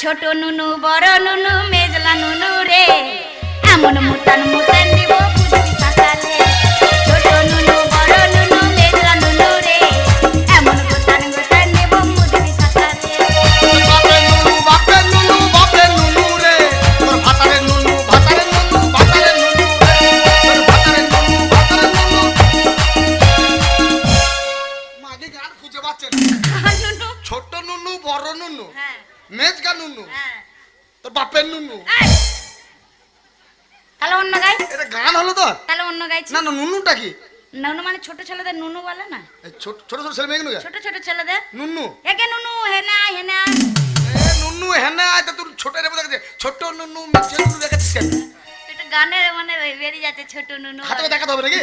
ছোট নুনু বড় নুনু মেজলা নুনু রে। এমন মুতান মুতান দিব গাইছি না না নুনুটা কি? নুনু মানে ছোট ছেলেদের নুনু বলে না? ছোট ছোট ছোট ছেলে মেয়ে ছোট ছোট ছেলেদের। নুনু। একে নুনু? হেনা হেনা এ নুনু হ্যাঁ না আয় তা তোর ছোট রে দেখেছে ছোট নুনু মিছে নুনু দেখেছিস কেন? এটা গানের মানে বেরিয়ে যাচ্ছে ছোট নুনু হাতে দেখাতে হবে নাকি?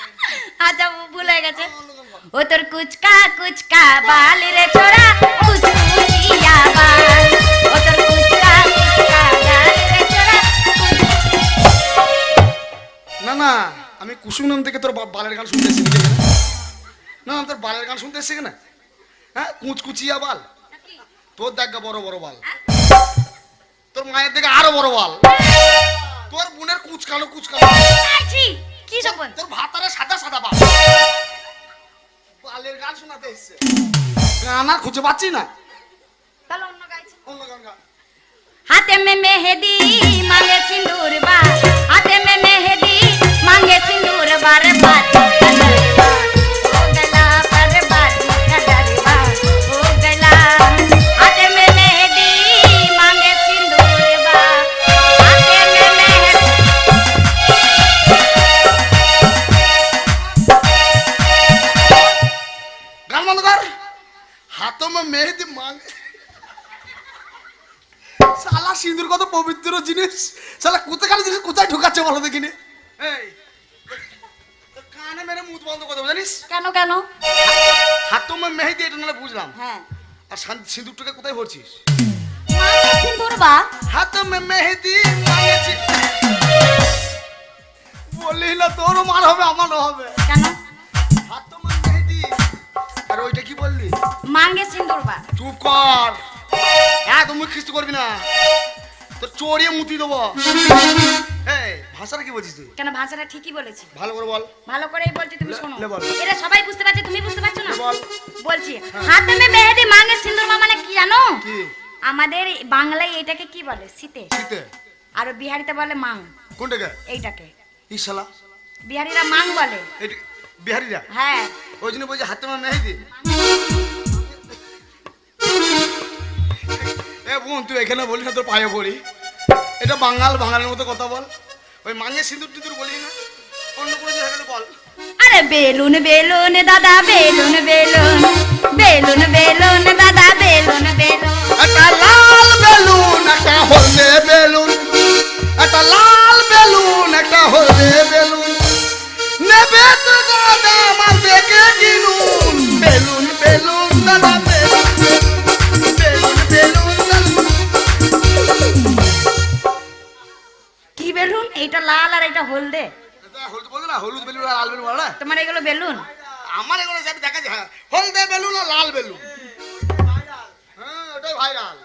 আচ্ছা ভুল হয়ে গেছে। ও তোর কুচকা কুচকা বাল রে ছোরা কুচকুচিয়া বাল। ও তোর কুচকা কুচকা বাল রে ছোরা না না। আমি কুসুম নাম থেকে তোর বালের গান শুনতে শিখে না তোর বালের গান শুনতে শিখে না হ্যাঁ কুচকুচিয়া বাল। তোর দেখা বড় বড় বাল। তোর মায়ের দিকে আরও বড় বাল। তোর বোনের কুচকালো কুচকালো। তোর ভাতারে সাদা সাদা বাল। বালের গান শোনাতে এসছে। গানা খুঁজে পাচ্ছি না। তাহলে অন্য গাইছি। অন্য গান হাতে মে মেহেদি মালে সিঁদুর বা হাতে চুপ কর হ্যাঁ তুমি খ্রিস্ট করবি না। তোর চড়িয়ে মুতি দেবো। এই ভাষাটা কি বলছিস তুই? কেন ভাষাটা ঠিকই বলেছি। ভালো করে বল। ভালো করেই বলছি তুমি শোনো। সবাই বুঝতে পারছে তুমি বুঝতে পারছ না? বল। বলছি হাতে মে মেহেদি মাঙ্গে সিন্দুর মানে কি জানো? আমাদের বাংলায় এটাকে কি বলে? শীতে। শীতে। আর বিহারিতে বলে মাং। কোনটাকে? এইটাকে। ইশালা বিহারিরা মাং বলে। বিহারিরা? হ্যাঁ। ওই জন্য বলছি হাতে মা মেহেদি। এ বোন তুই এখানে বলি না তোর পায়ে পড়ি। এটা বাঙাল বাঙালের মতো কথা বল। ওই মাঙে সিঁদুর টিঁদুর বলি না? অন্য কোনো জায়গায় বল। আরে বেলুন বেলুন দাদা বেলুন বেলুন। বেলুন বেলুন দাদা বেলুন বেলুন। একটা লাল বেলুন একটা হলদে বেলুন। একটা লাল বেলুন একটা হলদে বেলুন। নেবে তো দাদা আমার দেখে কিনুন? হলদে? এটা হলুদ বলো না হলুদ বেলুন আর লাল বেলুন বলো না। তোমার এগুলো বেলুন? আমার এগুলো সব দেখা যায় হ্যাঁ, হলদে বেলুন আর লাল বেলুন। হ্যাঁ ওটাই ভাইরাল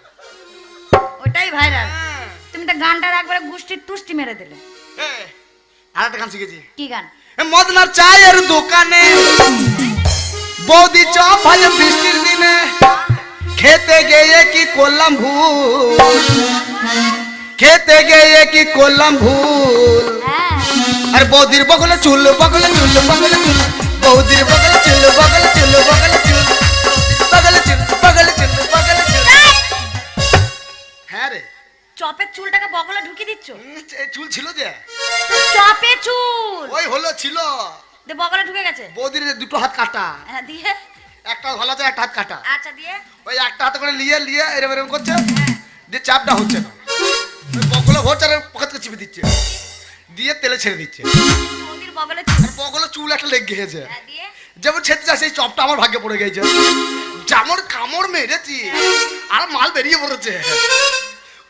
ওটাই ভাইরাল হ্যাঁ। তুমি তো গানটার একবারে গুষ্টির তুষ্টি মেরে দিলে। আর একটা গান শিখেছি। কি গান? মদনার চায়ের দোকানে বৌদি চপ ভাজে বৃষ্টির দিনে খেতে গিয়ে কি করলাম ভুল? খেতে গিয়ে কি করলাম ভুল? আর বৌদির বগলে চুল বগলে চুল বগলে চুল। বৌদির বগলে চুল বগলে চুল বগলে চুল। বগলে চুল বগলে চুল বগলে চুল। হ্যাঁ রে। চপের চুলটাকে বগলে ঢুকিয়ে দিচ্ছ? চুল ছিল যে। চপে চুল! ওই হলো ছিল। দে বগলে ঢুকে গেছে। বৌদির দুটো হাত কাটা। হ্যাঁ দিয়ে। একটা গলা আছে একটা হাত কাটা। আচ্ছা দিয়ে। ওই একটা হাতে করে নিয়ে নিয়ে এরম এরম করছে। দিয়ে চাপটা হচ্ছে না। বগলে ভরছে আর পকেটকে চিপে দিচ্ছে। দিয়ে তেলে ছেড়ে দিচ্ছে। বৌদির বগলে চুল। একটা লেগে গেছে। হ্যাঁ, যেমন ছেড়ে যায় সেই চপটা আমার ভাগ্যে পড়ে গেছে। যেমন কামড় মেরেছি আর মাল বেরিয়ে পড়েছে।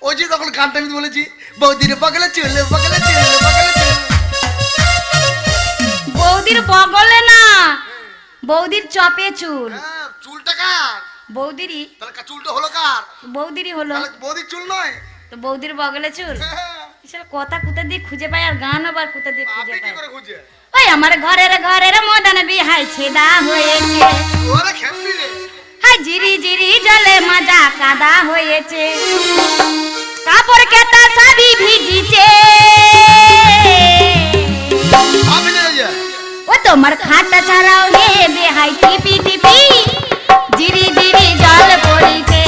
ওই যে তখন গানটা আমি বলেছি বৌদির বগলে চুল বগলে চুল বগলে চুল। বৌদির বগলে না বৌদির চপে চুল। হ্যাঁ চুলটা কার? বৌদিরই। তাহলে কা- চুলটা হলো কার? বৌদিরই হলো। তাহলে বৌদির চুল নয়। তো বৌদির বগলে চুল। এসব কথা কোথা দিয়ে খুঁজে পাই আর গান আবার কোথা দিয়ে খুঁজে পাই ওই আমার ঘরের ঘরের মদন বিহাই ছেদা হয়েছে। হাই জিরি জিরি জলে মাজা কাদা হয়েছে। কাপড় কেতা সবই ভিজিছে। ও তোমার খাটা ছাড়াও হে বেহাই টিপি টিপি। জিরি জিরি জল পড়িছে।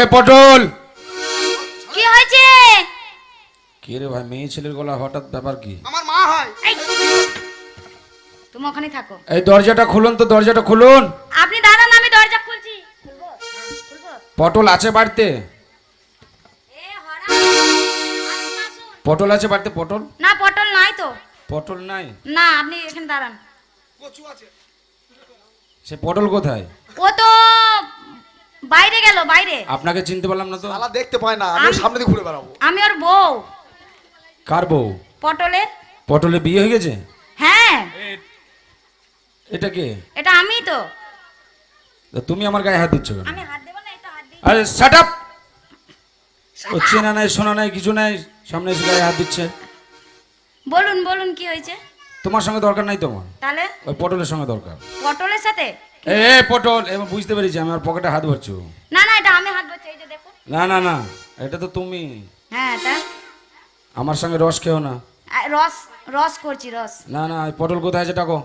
এ পটল! কি হয়েছে? কি রে ভাই মেয়ে ছেলের গলা হঠাৎ ব্যাপার কি? আমার মা হয়। তুমি ওখানে থাকো। এই দরজাটা খুলুন তো দরজাটা খুলুন। আপনি দাঁড়ান আমি দরজা খুলছি। খুলবো খুলবো পটল আছে বাড়িতে? এ হরা আসুন, আসুন। পটল আছে বাড়িতে পটল? না পটল নাই তো। পটল নাই? না আপনি এখানে দাঁড়ান। কচু আছে। সে পটল কোথায়? ও তো বাইরে গেল বাইরে। আপনাকে চিনতে পারলাম না তো? শালা দেখতে পায় না আমি সামনে দিয়ে ঘুরে বেড়াবো। আমি ওর বউ। কার বউ? পটলের পটলে বিয়ে হয়ে গেছে? হ্যাঁ। এটা কে? এটা আমি তো। তুমি আমার গায়ে হাত দিচ্ছ কেন? আমি হাত দেবো না এই তো হাত দিই। আরে শাট আপ ও চেনা নাই শোনা নাই কিছু নাই সামনে এসে গায়ে হাত দিচ্ছে। বলুন বলুন কি হয়েছে? তোমার সঙ্গে দরকার নাই তোমার। তাহলে? ওই পটলের সঙ্গে দরকার। পটলের সাথে? এ পটল এবার বুঝতে পেরেছি আমি আর পকেটে হাত ভরছো। না না এটা আমি হাত বলছি এই যে দেখুন। না না না এটা তো তুমি। হ্যাঁ তা আমার সঙ্গে রস খেও না। রস রস করছি রস। না না এই পটল কোথায় আছে টাকো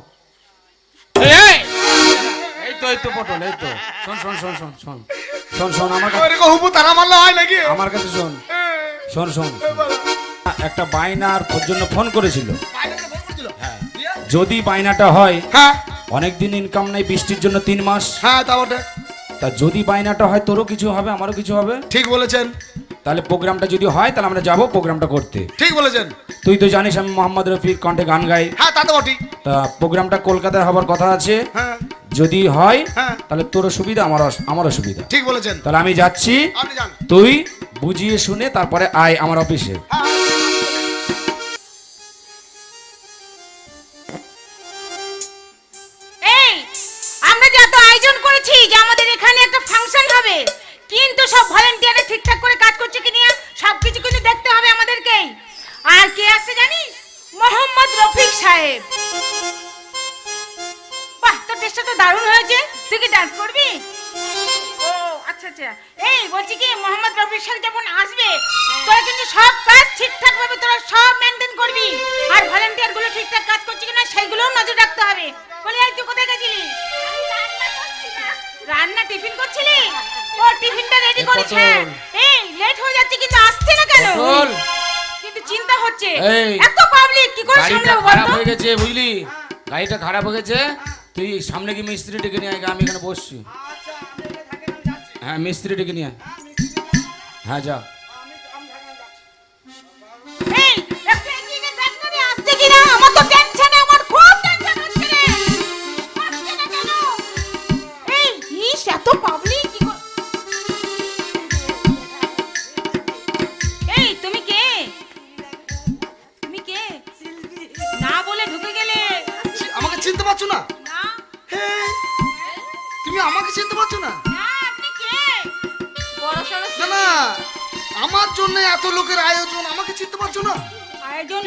এই! তো এই তো পটল এই তো। শোন শোন শোন শোন শোন শোন শোন আমার কাছে হুবু তারা মারলে হয় নাকি? আমার কাছে শোন শোন শোন। একটা বাইনার ওর জন্য ফোন করেছিল? দিয়ে? যদি বাইনাটা হয় হ্যাঁ। অনেক দিন ইনকাম নাই বৃষ্টির জন্য তিন মাস। হ্যাঁ তা বটে তা যদি বাইনাটা হয় তোরও কিছু হবে আমারও কিছু হবে? ঠিক বলেছেন। তাহলে প্রোগ্রামটা যদি হয় তাহলে আমরা যাব প্রোগ্রামটা করতে। ঠিক বলেছেন। তুই তো জানিস আমি মোহাম্মদ রফির কণ্ঠে গান গাই। হ্যাঁ তা তো তা প্রোগ্রামটা কলকাতায় হবার কথা আছে। হ্যাঁ। যদি হয় হ্যাঁ। তাহলে তোরও সুবিধা আমারও আমারও সুবিধা। ঠিক বলেছেন। তাহলে আমি যাচ্ছি। তুই বুঝিয়ে শুনে তারপরে আয় আমার অফিসে। কে আসছে জানিস? মোহাম্মদ রফিক সাহেব। বাহ তোর টেস্টটা তো দারুণ হয়েছে। তুই কি ডান্স করবি? ও আচ্ছা আচ্ছা। এই বলছি কি মোহাম্মদ রফিক সাহেব যখন আসবে তোরা কিন্তু সব কাজ ঠিকঠাক ভাবে তোরা সব মেনটেন করবি। আর ভলেন্টিয়ারগুলো ঠিকঠাক কাজ করছে কিনা সেইগুলোও নজর রাখতে হবে। বলি এই তুই কোথায় গেছিলি? রান্না টিফিন করছিলি? ও টিফিনটা রেডি হ্যাঁ। এই লেট হয়ে যাচ্ছে কিন্তু আসছে না কেন? পটল। চিন্তা হচ্ছে। এত পাবলিক কি করে সামলাবো খারাপ হয়ে গেছে বুঝলি গাড়িটা খারাপ হয়ে গেছে তুই সামনে কি মিস্ত্রি ডেকে নিয়ে আয় আমি এখানে বসছি হ্যাঁ মিস্ত্রি ডেকে নিয়ে। হ্যাঁ যা একটু আমার তো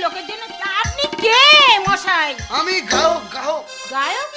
লোকের জন্য আপনি কে মশাই? আমি গায়ক গায়ক গায়ক?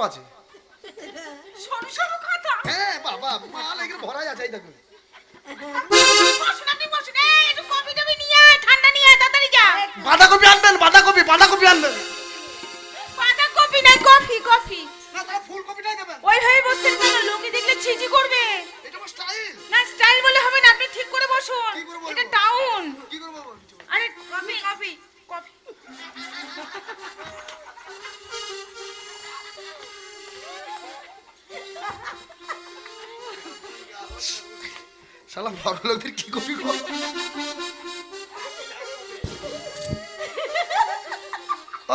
খাতাপত্র আছে শালা বড় লোকদের কি কপি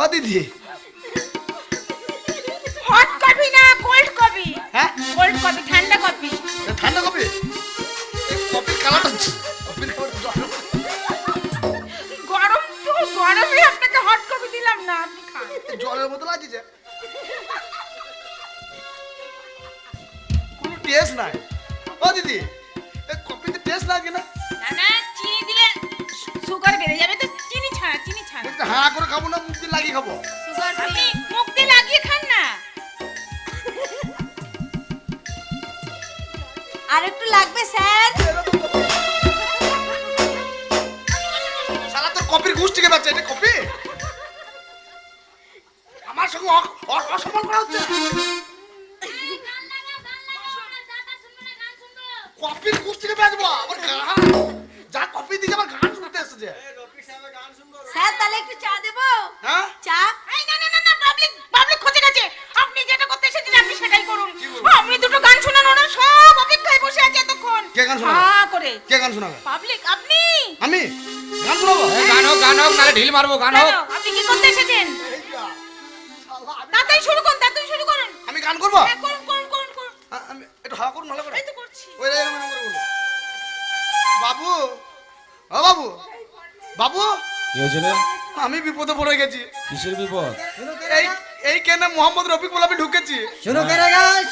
ও দিদি। আর একটু লাগবে স্যার। শালা তোর কপির ঘুষ থেকে যাচ্ছে এটা কপি? আমার সঙ্গে অসম্মান করা হচ্ছে? কপির ঘুষ থেকে বেচবো? আবার গান যা কপি দিকে আবার গান শুনতে এসেছে। স্যার তাহলে একটু চা দেবো? হ্যাঁ? চা? এই না না না পাবলিক পাবলিক খোঁজে গেছে। আপনি যেটা করতে এসেছেন আপনি সেটাই করুন। আপনি দুটো গান শোনান ওরা সব বসে আছে এতক্ষণ? কে গান শোনাবে? হ্যাঁ করে। কে গান শোনাবে? পাবলিক আপনি? আমি? গান শোনাবো? গান হোক গান হোক ঢিল মারবো গান হোক। আপনি কি করতে এসেছেন? তাড়াতাড়ি শুরু করুন তাড়াতাড়ি শুরু করুন। আমি গান করব? হ্যাঁ, করুন করুন করুন করুন। আমি একটু হাওয়া করুন ভালো করে। এই তো করছি। ওই এরকম এরকম করে বলো। বাবু ও বাবু বাবু? কি হয়েছে রে? আমি বিপদে পড়ে গেছি। কিসের বিপদ? এই এই কেনে মোহাম্মদ রফিক বলে আমি ঢুকেছি? শুরু করে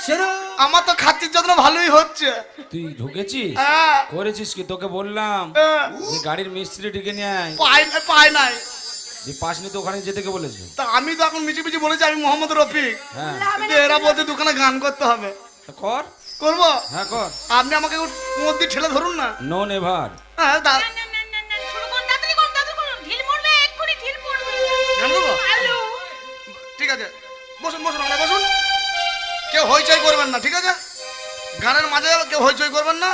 শুরু। আমার তো খাচ্ছির যত্ন ভালোই হচ্ছে। তুই ঢুকেছিস? হ্যাঁ। করেছিস কি? তোকে বললাম। হ্যাঁ। যে গাড়ির মিস্ত্রি ডেকে নিয়ে আয়। পায় না পায় নাই। যে নি তো ওখানে যেতে কে বলেছে? তা আমি তো এখন মিছি মিছি বলেছি আমি মোহাম্মদ রফিক। হ্যাঁ। মানে এরা বলতে দোকানে গান করতে হবে। কর। করব? হ্যাঁ কর। আপনি আমাকে মধ্যে ঠেলে ধরুন না? নো নেভার হ্যাঁ গানের মাঝে কেউ হইচই করবেন না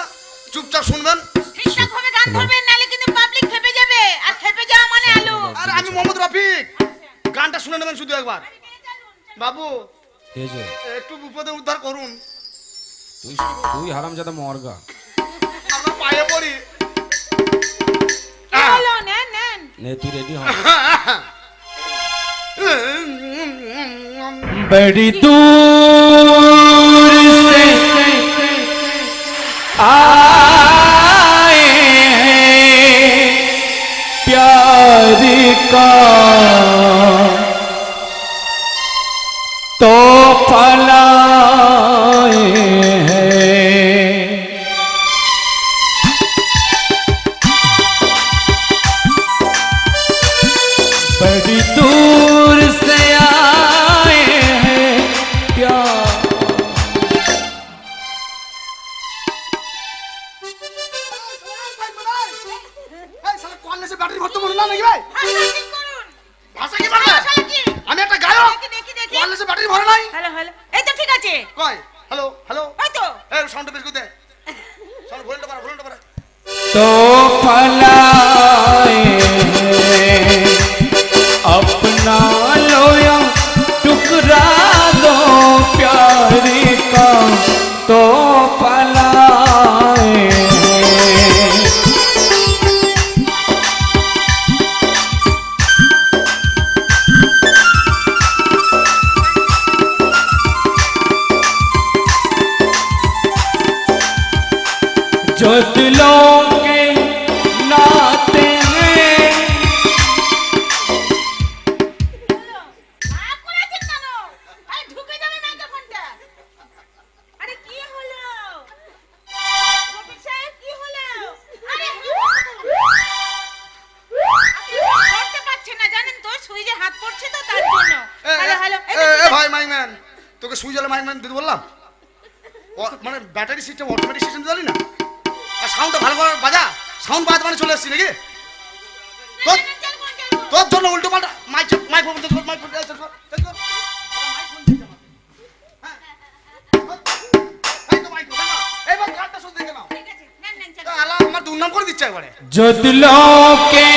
চুপচাপ শুনবেন ঠিকঠাক ভাবে গান ধরবেন নালে কিন্তু পাবলিক খেপে যাবে আর খেপে যাওয়া মানে আলু আর আমি মোহাম্মদ রফিক গানটা শুনে নেবেন শুধু একবার বাবু কে যে? একটু বিপদে উদ্ধার করুন তুই তুই হারাম যাতে মরগা আমরা পায়ে পড়ি কি হলো নেন নেন নে তুই রেডি হ बड़ी दूर से का तो फलाए মাইক বন্ধ কর মাইক বন্ধ যদি লোকে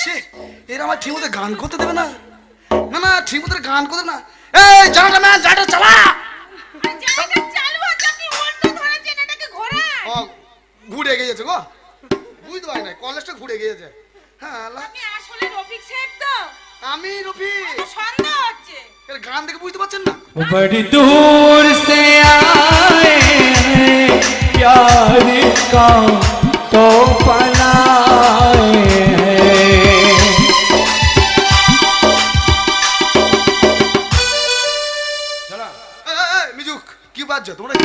ছি এরা আমার ঠিক মতো গান করতে দেবে না। না না ঠিক মতো গান করতে না। এই জানাটা না জানাটা চালা। ঘুরে গিয়েছে গো। বুঝতে পারি না কলেজটা ঘুরে গিয়েছে। হ্যাঁ আমি আসলে এর গান দেখে বুঝতে পারছেন না? বড়ি দূর সে আয়ে প্যার কা তো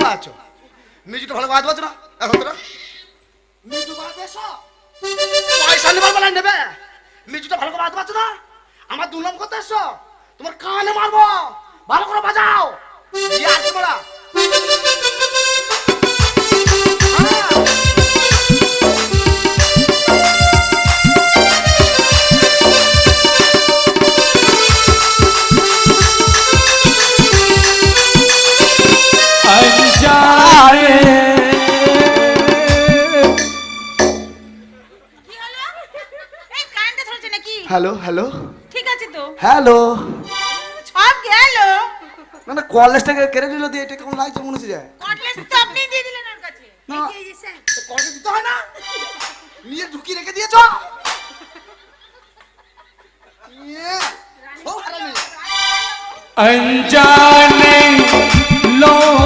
বাজছো বাজছো মিজুকটা ভালো বাজতে পারছ না? এখন তোরা? মিউজিক বাজে এসো। পয়সা নেবার বেলা নেবে। মিউজিকটা ভালো করে বাজতে পারছ না? আমার দুর্নাম করতে এসো। তোমার কানে মারবো। ভালো করে বাজাও। ইয়ার তোমরা হ্যালো হ্যালো ঠিক আছে তো হ্যালো সব গেল না না কলেজটাকে কেড়ে নিল দিয়ে এটা কেমন লাগছে মনে হচ্ছে যে কটলেস তো আপনি দিয়ে দিলেন ওর কাছে না। এই যে স্যার কলেজে দিতে হয় না নিয়ে ঢুকিয়ে রেখে দিয়েছ ইয়ে, খুব হারামি। अनजाने लोगों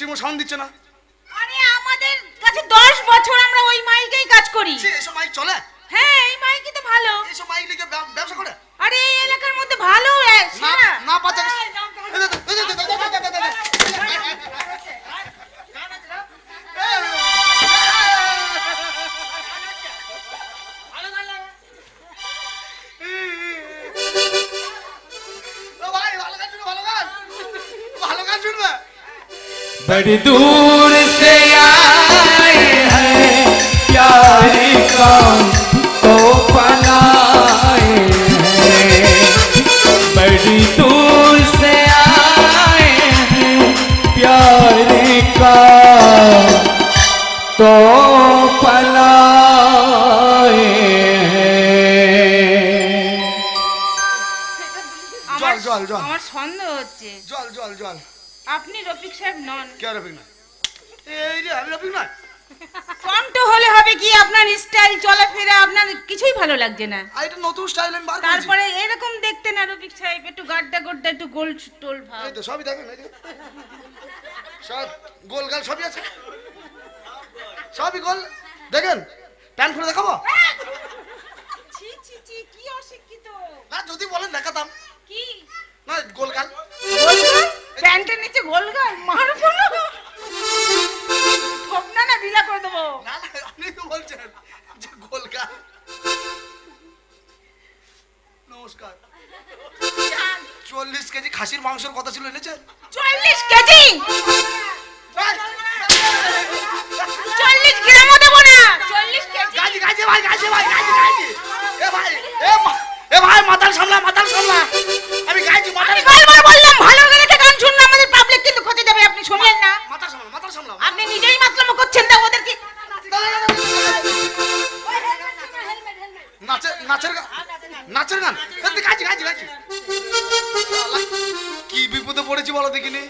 সিমো সাউন্ড দিচ্ছে না। আরে আমাদের কাছে দশ বছর আমরা ওই মাইকেই কাজ করি। সে এসব মাইক চলে? बड़ी दूर আপনি রফিক সাহেব নন। কে রফিক না এই রে আমি রফিক না কমটো হলে হবে কি আপনার স্টাইল চলাফেরা আপনার কিছুই ভালো লাগছে না। আর এটা নতুন স্টাইল আমি বার করেছি। তারপরে এরকম দেখতে না রফিক সাহেব একটু গাড্ডা গোড্ডা একটু গোল টোল ভাব। এই তো সবই দেখেন এই সব গোল গাল সবই আছে। সবই গোল। দেখেন প্যান্ট খুলে দেখাবো? ছি ছি ছি কি অশিক্ষিত। না যদি বলেন দেখাতাম। কি? না গোল গাল। গোলগাল প্যান্টের নিচে গোলগাল মারবো না ঠোকনা না ঢিলা করে দেবো। না না আপনি তো বলছেন যে গোল গাল। নমস্কার। চল্লিশ কেজি খাসির মাংসের কথা ছিল এনেছেন? চল্লিশ কেজি? চল্লিশ গ্রামও দেবো না। চল্লিশ কেজি? গাজি গাজি ভাই গাজি ভাই গাজি গাজি। এ ভাই এ ভাই মাতাল সামলা মাতাল সামলা। আমি গাইছি মাতাল বললাম ভালো গান শুনলে আমাদের পাবলিক কিন্তু খোঁজে যাবে আপনি শুনলেন না। মাতাল সামলা মাতাল সামলা আপনি নিজেই মাতলামো করছেন তা ওদের কি নাচের নাচের গান? নাচের গান গাইছি কি বিপদে পড়েছি বলো দেখিনি?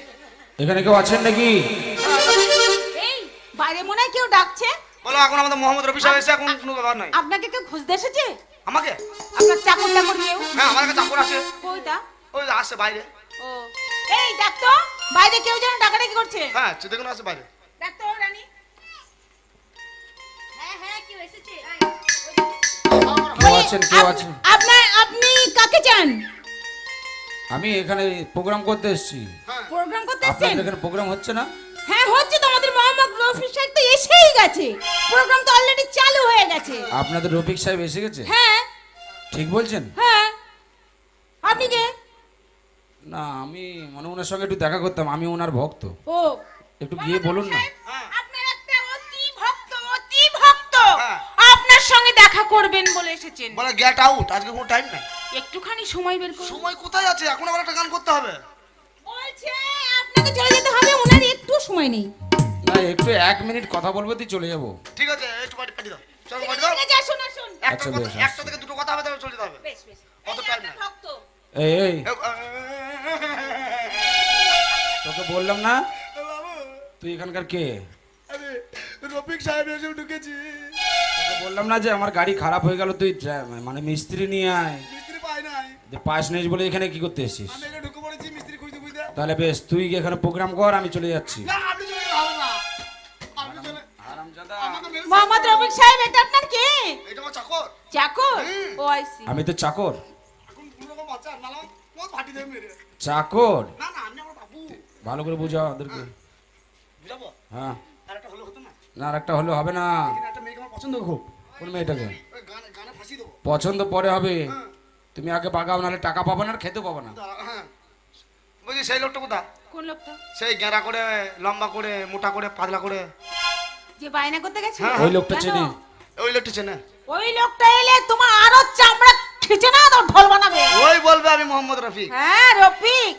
এখানে কেউ আছেন নাকি? এই বাইরে মনে হয় কেউ ডাকছে। বলো এখন আমাদের মোহাম্মদ রবি সাহেব এসে এখন কোনো ব্যাপার নাই। আপনাকে কেউ খুঁজতে এসেছে? আমাকে? আপনার চাকর টাকর কেউ? হ্যাঁ আমার কাছে চাকর আছে। কইতা ওই আসে বাইরে। ও। এই তো বাইরে কেউ যেন ডাকাডাকি করছে। হ্যাঁ সে দেখুন আসে বাইরে। তো রানী। হ্যাঁ হ্যাঁ কেউ এসেছে। কেউ আছেন কেউ আছেন? আপনার আপনি কাকে চান? আমি এখানে প্রোগ্রাম করতে এসেছি। হ্যাঁ। প্রোগ্রাম করতে এসেছেন? আপনাদের এখানে প্রোগ্রাম হচ্ছে না? হ্যাঁ হচ্ছে তো আমাদের মোহাম্মদ রফি সাহেব তো এসেই গেছে। প্রোগ্রাম তো অলরেডি চালু হয়ে গেছে। আপনাদের রফিক সাহেব এসে গেছে? হ্যাঁ। ঠিক বলছেন? হ্যাঁ আপনি কে না আমি মানে ওনার সঙ্গে একটু দেখা করতাম আমি ওনার ভক্ত। ও একটু গিয়ে বলুন না। হ্যাঁ। আপনার একটা অতি ভক্ত অতি ভক্ত হ্যাঁ। আপনার সঙ্গে দেখা করবেন বলে এসেছেন। বলে গেট আউট আজকে কোনো টাইম নাই। একটুখানি সময় বের করুন। সময় কোথায় আছে? এখন আবার একটা গান করতে হবে। বলছে আপনাকে চলে যেতে হবে ওনার একটু সময় নেই। না একটু এক মিনিট কথা বলব তুই চলে যাব। ঠিক আছে একটু পাটি পাটি দাও। চলো পাটি দাও ঠিক আছে, আসুন আসুন। একটা আচ্ছা, একটা থেকে দুটো কথা হবে তবে চলে যেতে হবে। বেশ বেশ। অত। ভক্ত। এই তোকে বললাম না? তুই এখানকার কে? আরে রফিক সাহেব এসে ঢুকেছি। তোকে বললাম না যে আমার গাড়ি খারাপ হয়ে গেল তুই মানে মিস্ত্রি নিয়ে আয়। মিস্ত্রি পাই নাই। যে পাস নেই বলে এখানে কি করতে এসেছিস? আমি এখানে ঢুকে পড়েছি মিস্ত্রি খুঁজতে খুঁজতে। তাহলে বেশ তুই এখানে প্রোগ্রাম কর আমি চলে যাচ্ছি। না আপনি চলে গেলে না। আপনি চলে হারামজাদা। মোহাম্মদ রফিক সাহেব এটা আপনার কে? এটা আমার চাকর। চাকর? ও আইসি আমি তো চাকর। চাকর না না আপনি আমার বাবু। ভালো করে বুঝাও ওদেরকে। হ্যাঁ হতো না? না আর একটা হলে হবে না। পছন্দ খুব। কোন মেয়েটাকে? পছন্দ পরে হবে। হ্যাঁ। তুমি আগে বাগাও নাহলে টাকা পাবো না আর খেতে পাবো না। হ্যাঁ। বুঝি সেই লোকটা কোথা কোন লোকটা? সেই গেঁড়া করে লম্বা করে মোটা করে পাতলা করে। যে বায়না করতে গেছে হ্যাঁ, ওই লোকটা? চেনে। ওই লোকটা চেনে ওই লোকটা এলে তোমার আরও চামড়া খিচে না তোর ঢোল বানাবে। ওই বলবে আমি মোহাম্মদ রফিক। হ্যাঁ রফিক।